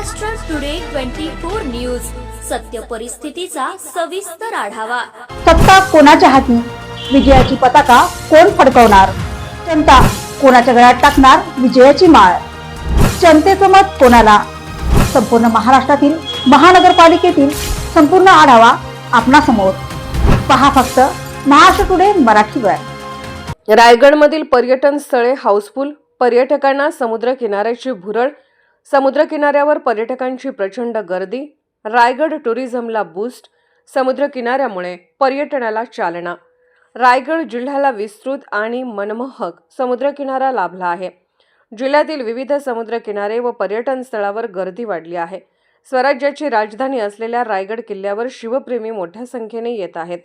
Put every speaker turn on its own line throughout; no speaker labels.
Maharashtra today twenty four news सत्य परिस्थितीचा सविस्तर आढावा.
सत्ता कोणाच्या हाती? विजयाची पताका कोण फडकवणार? जनता कोणाच्या गळ्यात टाकणार विजयाची माळ? जनतेचं मत कोणाला? संपूर्ण महाराष्ट्रातील महानगरपालिकेतील संपूर्ण आढावा आपणासमोर. पहा फक्त महाराष्ट्र टुडे मराठीवर
रायगडमधील पर्यटन स्थळे हाऊसफुल पर्यटकांना समुद्र किनाऱ्याची भुरळ समुद्रकिनाऱ्यावर पर्यटकांची प्रचंड गर्दी रायगड टुरिझमला बूस्ट समुद्र किनाऱ्यामुळे पर्यटनाला चालना. रायगड जिल्ह्याला विस्तृत आणि मनमोहक समुद्रकिनारा लाभला आहे. जिल्ह्यातील विविध समुद्रकिनारे व पर्यटन स्थळावर गर्दी वाढली आहे. स्वराज्याची राजधानी असलेल्या रायगड किल्ल्यावर शिवप्रेमी मोठ्या संख्येने येत आहेत.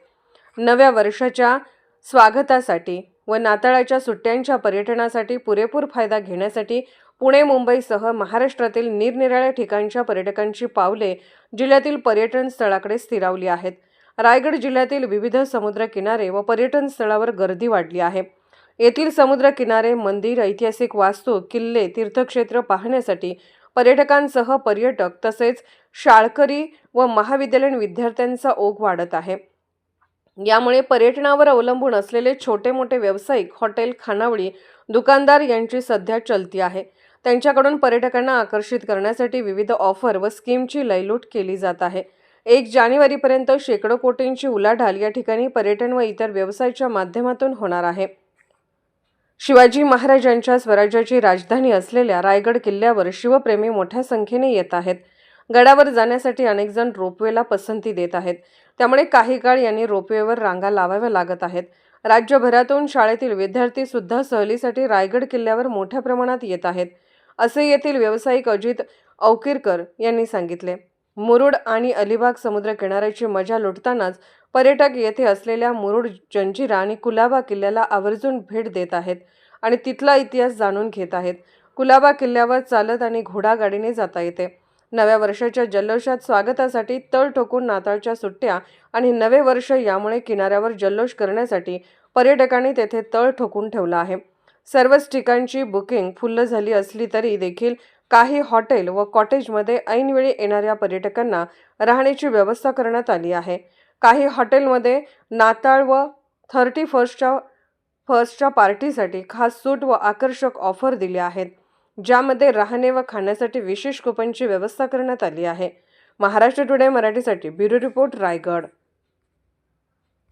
नव्या वर्षाच्या स्वागतासाठी व नाताळाच्या सुट्ट्यांच्या पर्यटनासाठी पुरेपूर फायदा घेण्यासाठी पुणे मुंबईसह महाराष्ट्रातील निरनिराळ्या ठिकाणच्या पर्यटकांची पावले जिल्ह्यातील पर्यटन स्थळाकडे स्थिरावली आहेत. रायगड जिल्ह्यातील विविध समुद्र किनारे व पर्यटन स्थळावर गर्दी वाढली आहे. येथील समुद्र किनारे मंदिर ऐतिहासिक वास्तू किल्ले तीर्थक्षेत्र पाहण्यासाठी पर्यटकांसह पर्यटक तसेच शाळकरी व महाविद्यालयीन विद्यार्थ्यांचा ओघ वाढत आहे. यामुळे पर्यटनावर अवलंबून असलेले छोटे मोठे व्यावसायिक हॉटेल खानावळी दुकानदार यांची सध्या चलती आहे. त्यांच्याकडून पर्यटकांना आकर्षित करण्यासाठी विविध ऑफर व स्कीमची लयलूट केली जात आहे. एक जानेवारीपर्यंत शेकडो कोटींची उलाढाल या ठिकाणी पर्यटन व इतर व्यवसायाच्या माध्यमातून होणार आहे. शिवाजी महाराजांच्या स्वराज्याची राजधानी असलेल्या रायगड किल्ल्यावर शिवप्रेमी मोठ्या संख्येने येत आहेत. गडावर जाण्यासाठी अनेकजण रोपवेला पसंती देत आहेत. त्यामुळे काही काळ यांनी रोपवेवर रांगा लावाव्या लागत आहेत. राज्यभरातून शाळेतील विद्यार्थी सुद्धा सहलीसाठी रायगड किल्ल्यावर मोठ्या प्रमाणात येत आहेत. असे येथील व्यावसायिक अजित औकीरकर यांनी सांगितले. मुरुड आणि अलिबाग समुद्र किनाऱ्याची मजा लुटतानाच पर्यटक येथे असलेल्या मुरुड जंजिरा आणि कुलाबा किल्ल्याला आवर्जून भेट देत आहेत आणि तिथला इतिहास जाणून घेत आहेत. कुलाबा किल्ल्यावर चालत आणि घोडागाडीने जाता येते. नव्या वर्षाच्या जल्लोषात स्वागतासाठी तळ ठोकून नाताळच्या सुट्ट्या आणि नवे वर्ष यामुळे किनाऱ्यावर जल्लोष करण्यासाठी पर्यटकांनी तेथे तळ ठोकून ठेवला आहे. सर्वच ठिकाणची बुकिंग फुल्ल झाली असली तरी देखील काही हॉटेल व कॉटेजमध्ये ऐनवेळी येणाऱ्या पर्यटकांना राहण्याची व्यवस्था करण्यात आली आहे. काही हॉटेलमध्ये नाताळ व थर्टी फर्स्टच्या फर्स्टच्या पार्टीसाठी खास सूट व आकर्षक ऑफर दिल्या आहेत ज्यामध्ये राहणे व खाण्यासाठी विशेष कुपनची व्यवस्था करण्यात आली आहे. महाराष्ट्र टुडे मराठीसाठी ब्युरो रिपोर्ट रायगड.